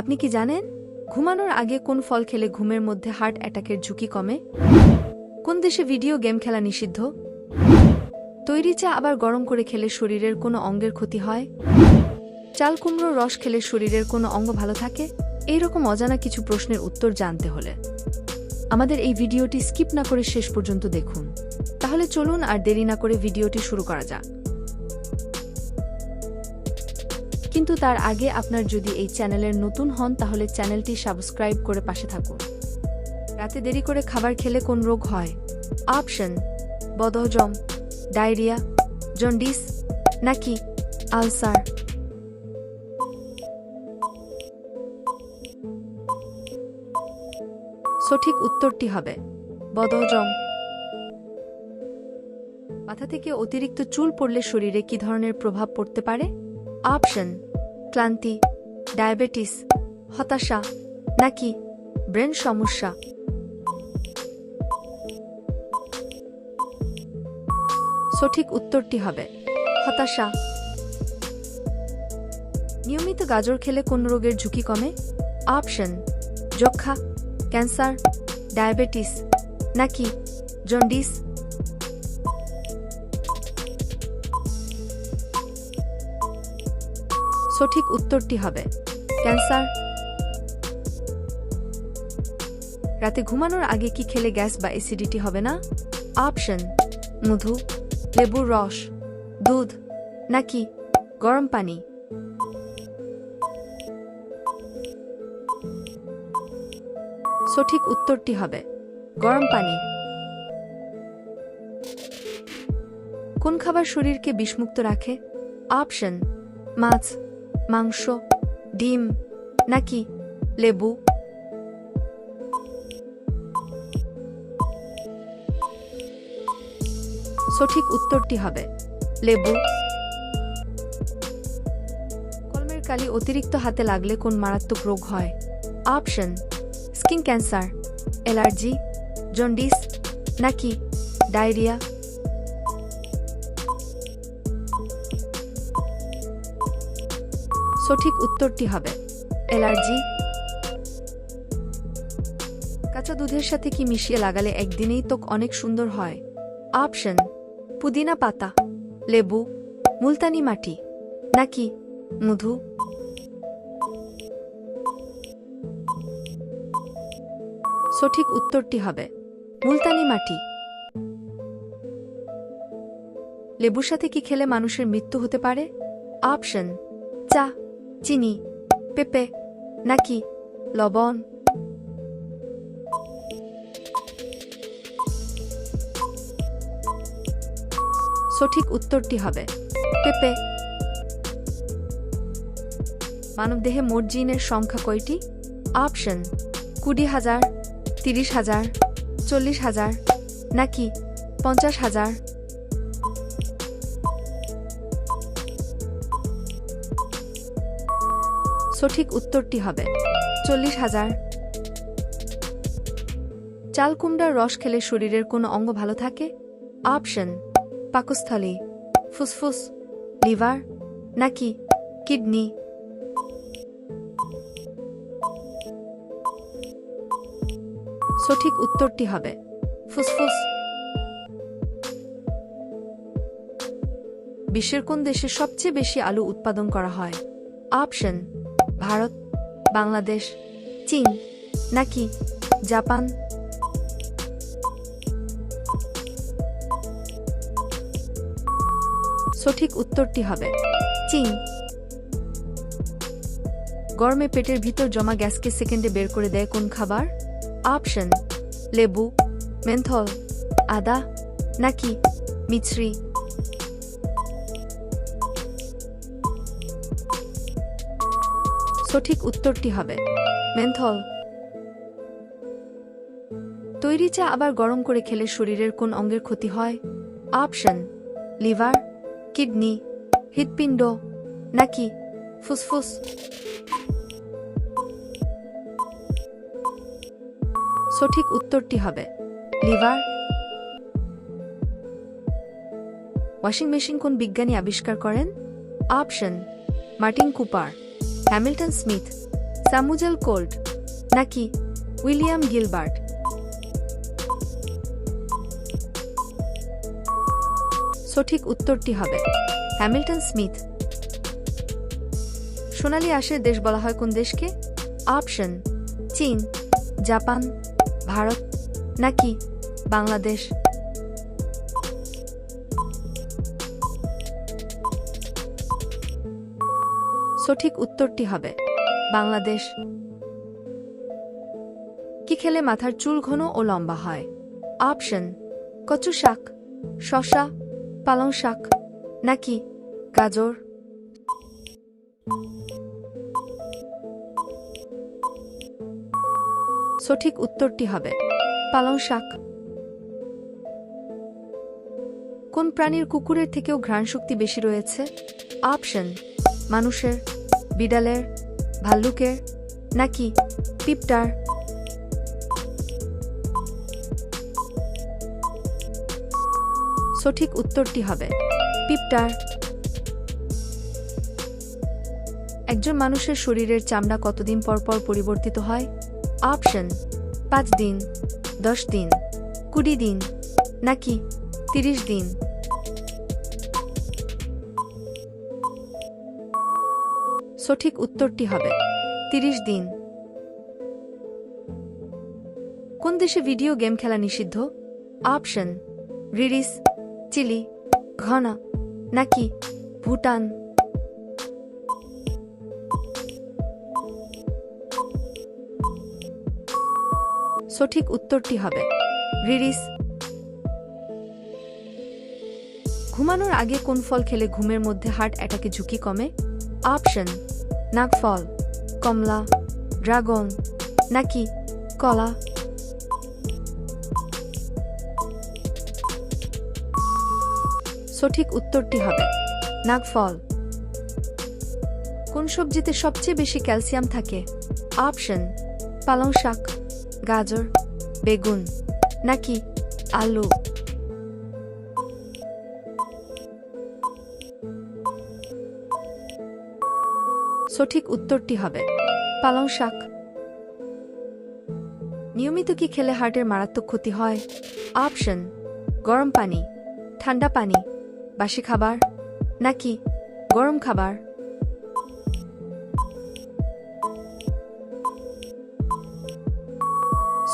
আপনি কি জানেন, ঘুমানোর আগে কোন ফল খেলে ঘুমের মধ্যে হার্ট অ্যাটাকের ঝুঁকি কমে? কোন দেশে ভিডিও গেম খেলা নিষিদ্ধ? তৈরি চা আবার গরম করে খেলে শরীরের কোনো অঙ্গের ক্ষতি হয়? চাল কুমড়োর রস খেলে শরীরের কোনো অঙ্গ ভালো থাকে? এই রকম অজানা কিছু প্রশ্নের উত্তর জানতে হলে আমাদের এই ভিডিওটি স্কিপ না করে শেষ পর্যন্ত দেখুন। তাহলে চলুন আর দেরি না করে ভিডিওটি শুরু করা যাক। কিন্তু তার আগে আপনার যদি এই চ্যানেলের নতুন হন, তাহলে চ্যানেলটি সাবস্ক্রাইব করে পাশে থাকুন। রাতে দেরি করে খাবার খেলে কোন রোগ হয়? অপশন, বদহজম, ডায়রিয়া, জন্ডিস নাকি আলসার? সঠিক উত্তরটি হবে, বদহজম। মাথা থেকে অতিরিক্ত চুল পড়লে শরীরে কি ধরনের প্রভাব পড়তে পারে? অপশন ক্লান্তি, ডায়াবেটিস, হতাশা, নাকি ব্রেন সমস্যা? সঠিক উত্তরটি হবে, হতাশা। নিয়মিত গাজর খেলে কোন রোগের ঝুঁকি কমে? অপশন যক্ষা ক্যান্সার, ডায়াবেটিস, নাকি জন্ডিস। সঠিক উত্তরটি হবে। ক্যান্সার। রাতে ঘুমানোর আগে কি খেলে গ্যাস বা অ্যাসিডিটি হবে না? অপশন, মধু লেবুর রস, দুধ, নাকি গরম পানি? সঠিক উত্তরটি হবে, গরম পানি। কোন খাবার শরীরকে বিষমুক্ত রাখে? অপশন, মাছ। মাংস, ডিম, নাকি লেবু? সঠিক উত্তরটি হবে লেবু। কলমের কালি অতিরিক্ত হাতে লাগলে কোন মারাত্মক রোগ হয়? Option, skin cancer, allergy, jaundice, নাকি ডায়রিয়া? সঠিক উত্তরটি হবে অ্যালার্জি। কাঁচা দুধের সাথে কি মিশিয়ে লাগালে একদিনেই ত্বক অনেক সুন্দর হয়? অপশন, পুদিনা পাতা, লেবু, মুলতানি মাটি, নাকি মধু? সঠিক উত্তরটি হবে মুলতানি মাটি। লেবুর সাথে কি খেলে মানুষের মৃত্যু হতে পারে? অপশন, চা। চিনি পেঁপে নাকি লবণ সঠিক উত্তরটি হবে পেঁপে মানবদেহে মোট জিনের সংখ্যা কয়টি? অপশন কুড়ি হাজার, তিরিশ হাজার, চল্লিশ হাজার, নাকি পঞ্চাশ হাজার সঠিক উত্তরটি হবে। চল্লিশ হাজার। চাল কুমড়ার রস খেলে শরীরের কোনো অঙ্গ ভালো থাকে? অপশন পাকস্থলী, ফুসফুস, লিভার, নাকি কিডনি? সঠিক উত্তরটি হবে, ফুসফুস। বিশ্বের কোন দেশে সবচেয়ে বেশি আলু উৎপাদন করা হয়? অপশন ভারত, বাংলাদেশ, চীন, নাকি জাপান? সঠিক উত্তরটি হবে চীন। গরমে পেটের ভিতর জমা গ্যাসকে সেকেন্ডে বের করে দেয় কোন খাবার? অপশন, লেবু, মেন্থল, আদা, নাকি মিছরি। সঠিক উত্তরটি হবে। মেন্থল। তৈরি চা আবার গরম করে খেলে শরীরের কোন অঙ্গের ক্ষতি হয়? অপশন, লিভার, কিডনি, হৃৎপিণ্ড, নাকি ফুসফুস? সঠিক উত্তরটি হবে, লিভার। ওয়াশিং মেশিন কোন বিজ্ঞানী আবিষ্কার করেন? Option, Martin Cooper. Hamilton Smith, Samuel Colt নাকি উইলিয়াম গিলবার্ট? সঠিক উত্তরটি হবে হ্যামিল্টন স্মিথ। সোনালী আশের দেশ বলা হয় কোন দেশকে? অপশন, চীন, জাপান, ভারত, নাকি বাংলাদেশ? সঠিক উত্তরটি হবে। বাংলাদেশ। কি খেলে মাথার চুল ঘন ও লম্বা হয়? অপশন, কচু শাক শশা পালং শাক, নাকি গাজর? সঠিক উত্তরটি হবে, পালং শাক। কোন প্রাণীর কুকুরের থেকেও ঘ্রাণ শক্তি বেশি রয়েছে? অপশন, মানুষের। বিড়ালের, ভাল্লুকের, নাকি পিপটার? সঠিক উত্তরটি হবে, পিপটার। একজন মানুষের শরীরের চামড়া কতদিন পর পর পরিবর্তিত হয়? অপশন, পাঁচ দিন, দশ দিন, কুড়ি দিন, নাকি তিরিশ দিন? সঠিক উত্তরটি হবে। তিরিশ দিন। কোন দেশে ভিডিও গেম খেলা নিষিদ্ধ? অপশন গ্রিরিস চিলি, ঘনা, নাকি ভুটান? সঠিক উত্তরটি হবে গ্রিরিস ঘুমানোর আগে কোন ফল খেলে ঘুমের মধ্যে হার্ট অ্যাটাকে ঝুঁকি কমে? অপশন নাগফল, কমলা, ড্রাগন, নাকি কলা? সঠিক উত্তরটি হবে নাগফল। কোন সবজিতে সবচেয়ে বেশি ক্যালসিয়াম থাকে? অপশন, পালং শাক, গাজর, বেগুন, নাকি আলু? সঠিক উত্তরটি হবে। পালং শাক। নিয়মিত কি খেলে হার্টের মারাত্মক ক্ষতি হয়? অপশন, গরম পানি, ঠান্ডা পানি, বাসি খাবার, নাকি গরম খাবার?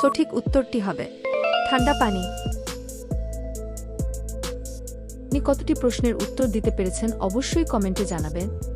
সঠিক উত্তরটি হবে, ঠান্ডা পানি। আপনি কতটি প্রশ্নের উত্তর দিতে পেরেছেন অবশ্যই কমেন্টে জানাবেন।